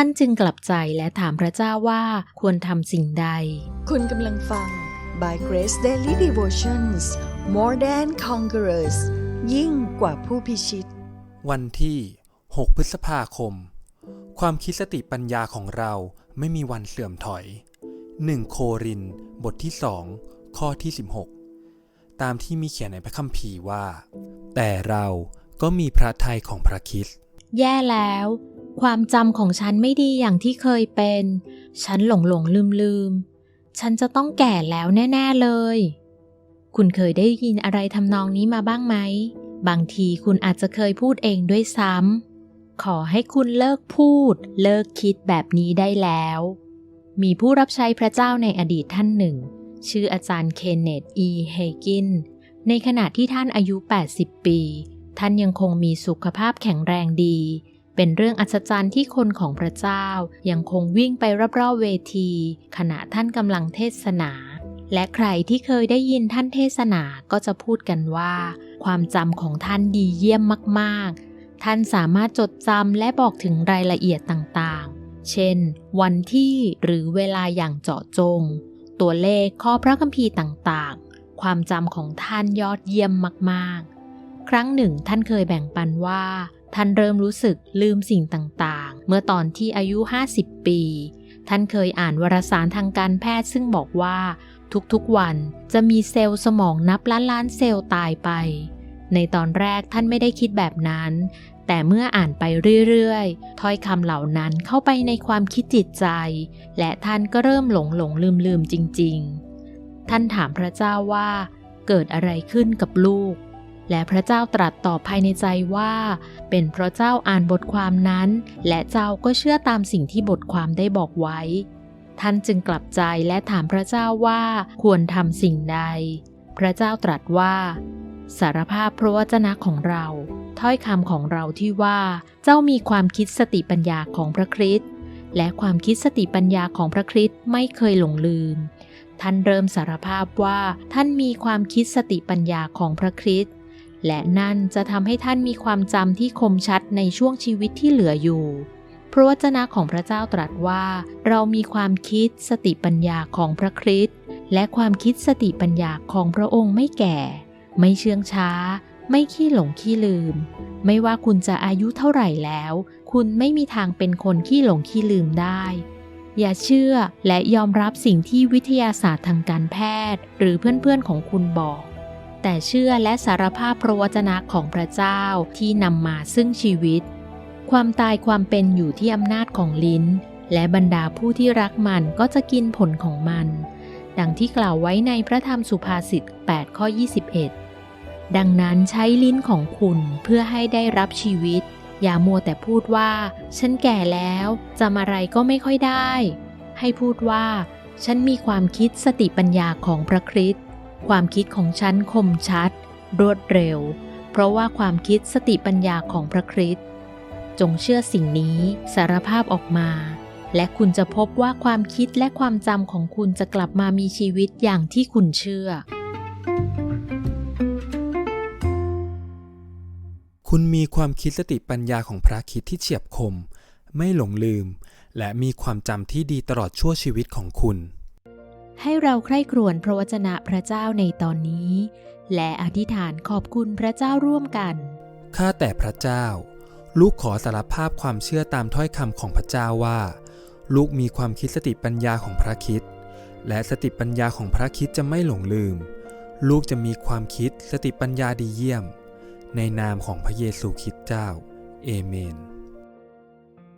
ท่านจึงกลับใจและถามพระเจ้าว่าควรทำสิ่งใด คุณกำลังฟัง By Grace Daily Devotions More Than Conquerors ยิ่งกว่าผู้พิชิต วันที่ 6 พฤษภาคม ความคิดสติปัญญาของเราไม่มีวันเสื่อมถอย 1 โคริน บทที่ 2 ข้อที่ 16 ตามที่มีเขียนในพระคัมภีร์ว่า แต่เราก็มีพระทัยของพระคริสต์แย่แล้ว ความจำของฉันไม่ดีอย่างที่เคยเป็น ฉันหลงหลงลืมลืม ฉันจะต้องแก่แล้วแน่ ๆเลย คุณเคยได้ยินอะไรทำนองนี้มาบ้างไหม บางทีคุณอาจจะเคยพูดเองด้วยซ้ำ ขอให้คุณเลิกพูด เลิกคิดแบบนี้ได้แล้ว มีผู้รับใช้พระเจ้าในอดีตท่านหนึ่ง ชื่ออาจารย์เคนเนตอีเฮกิน ในขณะที่ท่านอายุ 80 ปี ท่านยังคงมีสุขภาพแข็งแรงดี เป็นเรื่องอัศจรรย์ที่คนของพระเจ้ายังคงวิ่งไปรอบๆเวที ขณะท่านกำลังเทศนา และใครที่เคยได้ยินท่านเทศนาก็จะพูดกันว่า ความจำของท่านดีเยี่ยมมากๆ ท่านสามารถจดจำและบอกถึงรายละเอียดต่างๆ เช่น วันที่หรือเวลาอย่างเจาะจง ตัวเลขข้อพระคัมภีร์ต่างๆ ความจำของท่านยอดเยี่ยมมากๆ ครั้งหนึ่งท่านเคยแบ่งปันว่า ท่านเริ่มรู้สึกลืมสิ่งต่างๆ เมื่อตอนที่อายุ 50 ปี ท่านเคยอ่านวารสารทางการแพทย์ซึ่งบอกว่า ทุกๆวันจะมีเซลล์สมองนับล้านล้านเซลล์ตายไป ในตอนแรกท่านไม่ได้คิดแบบนั้น แต่เมื่ออ่านไปเรื่อยๆ ถ้อยคำเหล่านั้นเข้าไปในความคิดจิตใจ และท่านก็เริ่มหลงหลงลืมลืมจริง ๆ ท่านถามพระเจ้าว่า เกิดอะไรขึ้นกับลูก และพระเจ้าตรัสตอบภายในใจว่า เป็นเพราะเจ้าอ่านบทความนั้น และเจ้าก็เชื่อตามสิ่งที่บทความได้บอกไว้ ท่านจึงกลับใจและถามพระเจ้าว่าควรทำสิ่งใด พระเจ้าตรัสว่า สารภาพพระวจนะของเรา ถ้อยคำของเราที่ว่า เจ้ามีความคิดสติปัญญาของพระคริสต์และความคิดสติปัญญาของพระคริสต์ไม่เคยหลงลืม ท่านเริ่มสารภาพว่าท่านมีความคิดสติปัญญาของพระคริสต์ และนั่นจะทำให้ท่านมีความจำที่คมชัดในช่วงชีวิตที่เหลืออยู่ พระวจนะของพระเจ้าตรัสว่า เรามีความคิดสติปัญญาของพระคริสต์และความคิดสติปัญญาของพระองค์ไม่แก่ ไม่เชื่องช้า ไม่ขี้หลงขี้ลืม ไม่ว่าคุณจะอายุเท่าไหร่แล้ว คุณไม่มีทางเป็นคนขี้หลงขี้ลืมได้ อย่าเชื่อและยอมรับสิ่งที่วิทยาศาสตร์ทางการแพทย์ หรือเพื่อนๆของคุณบอก แต่เชื่อและสารภาพพระวจนะของพระเจ้าที่นำมาซึ่งชีวิต ความตายความเป็นอยู่ที่อำนาจของลิ้น และบรรดาผู้ที่รักมันก็จะกินผลของมัน ดังที่กล่าวไว้ในพระธรรมสุภาษิต8ข้อ21 ดังนั้นใช้ลิ้นของคุณเพื่อให้ได้รับชีวิต อย่ามัวแต่พูดว่า ฉันแก่แล้วจำอะไรก็ไม่ค่อยได้ ให้พูดว่า ฉันมีความคิดสติปัญญาของพระคริสต์ ความคิดของฉันคมชัด รวดเร็ว เพราะว่าความคิดสติปัญญาของพระคริสต์จงเชื่อสิ่งนี้สารภาพออกมา และคุณจะพบว่าความคิดและความจำของคุณจะกลับมามีชีวิตอย่างที่คุณเชื่อ คุณมีความคิดสติปัญญาของพระคริดที่เฉียบคม ไม่หลงลืม และมีความจำที่ดีตลอดชั่วชีวิตของคุณ ให้เราใคร่ครวญพระวจนะพระเจ้าในตอนนี้ และอธิษฐานขอบคุณพระเจ้าร่วมกัน ข้าแต่พระเจ้า ลูกขอสารภาพความเชื่อตามถ้อยคำของพระเจ้าว่า ลูกมีความคิดสติปัญญาของพระคิดและสติปัญญาของพระคิดจะไม่หลงลืม ลูกจะมีความคิดสติปัญญาดีเยี่ยม ในนามของพระเยซูคริสต์เจ้า เอเมน